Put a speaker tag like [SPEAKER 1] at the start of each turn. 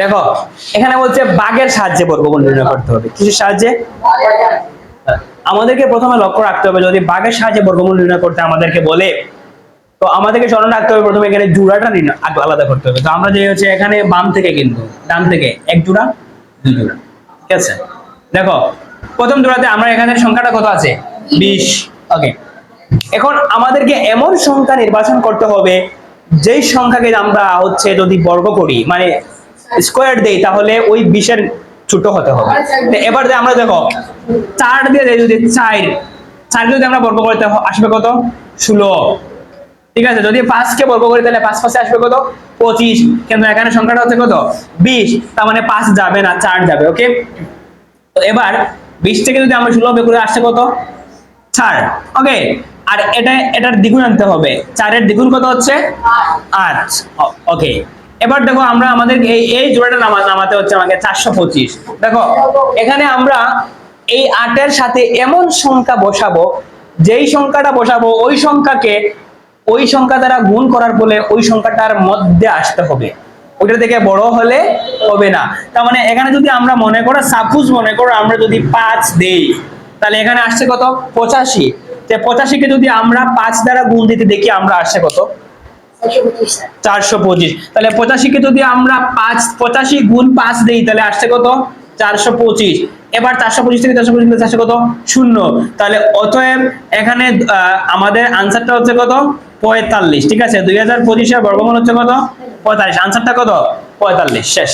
[SPEAKER 1] দেখো, এখানে বলছে বাঘের সাহায্যে বর্গমূল নির্ণয় করতে হবে। কিসের সাহায্যে? আমাদেরকে প্রথমে লক্ষ্য রাখতে হবে, যদি বাঘের সাহায্যে বর্গমূল নির্ণয় করতে আমাদেরকে বলে, তো আমাদেরকে স্মরণ রাখতে হবে প্রথমে এখানে জোড়াটা আলাদা করতে হবে। তো আমরা যে হচ্ছে এখানে বাম থেকে কিন্তু, ডান থেকে, এক জোড়া, দুই জোড়া, ঠিক আছে? দেখো, প্রথম জোড়াতে আমরা এখানে সংখ্যাটা কত আছে? বিশ। ওকে এখন আমাদেরকে এমন সংখ্যা নির্বাচন করতে হবে, যেই সংখ্যাকে আমরা হচ্ছে যদি বর্গ করি মানে স্কোয়ার দেই, তাহলে ওই বিশের ছোট হতে হবে। এবার আমরা দেখো, চার দিয়ে যদি চার চার যদি আমরা বর্গ করতে আসবে কত? ষোলো। ঠিক আছে, যদি পাঁচকে বর্গ করি, তাহলে পাঁচ পাশে আসবে কত? পঁচিশ। কিন্তু এখানে সংখ্যাটা হচ্ছে কত? বিশ। তার মানে পাঁচ যাবে না, চার যাবে, ওকে? তো এবার বিশ থেকে যদি আমরা ষোলো করে, আসছে কত? চার। ওকে? আর এটা, এটার দ্বিগুণ আনতে হবে। চারের দ্বিগুণ কত হচ্ছে? আট। ওকে। এবার দেখো আমরা আমাদের এই এই জোড়াটা নামা নামাতে হচ্ছে আমাকে চারশো পঁচিশ। দেখো, এখানে আমরা এই আটের সাথে এমন সংখ্যা বসাবো, যেই সংখ্যাটা বসাবো, ওই সংখ্যাকে ওই সংখ্যা দ্বারা গুণ করার ফলে ওই সংখ্যাটার মধ্যে আসতে হবে। ওইটা থেকে বড় হলে হবে না। তার মানে এখানে যদি আমরা মনে করো, সাপোজ মনে করো আমরা যদি পাঁচ দেই, তাহলে এখানে আসছে কত? পঁচাশি। যে পঁচাশিকে যদি আমরা পাঁচ দ্বারা গুণ দিতে দেখি, আমরা আসছে কত? চারশো পঁচিশ তাহলে পঁচাশিকে যদি আমরা পাঁচ পঁচাশি গুণ পাঁচ দিই তাহলে আসছে কত? চারশো পঁচিশ। এবার চারশো পঁচিশ থেকে চারশো পঁচিশ চারশো কত? শূন্য। তাহলে অতএব এখানে আহ, আমাদের আনসারটা হচ্ছে কত? পঁয়তাল্লিশ। ঠিক আছে? দুই হাজার পঁচিশের বর্গমূল হচ্ছে কত? পঁয়তাল্লিশ। আনসারটা কত? পঁয়তাল্লিশ। শেষ।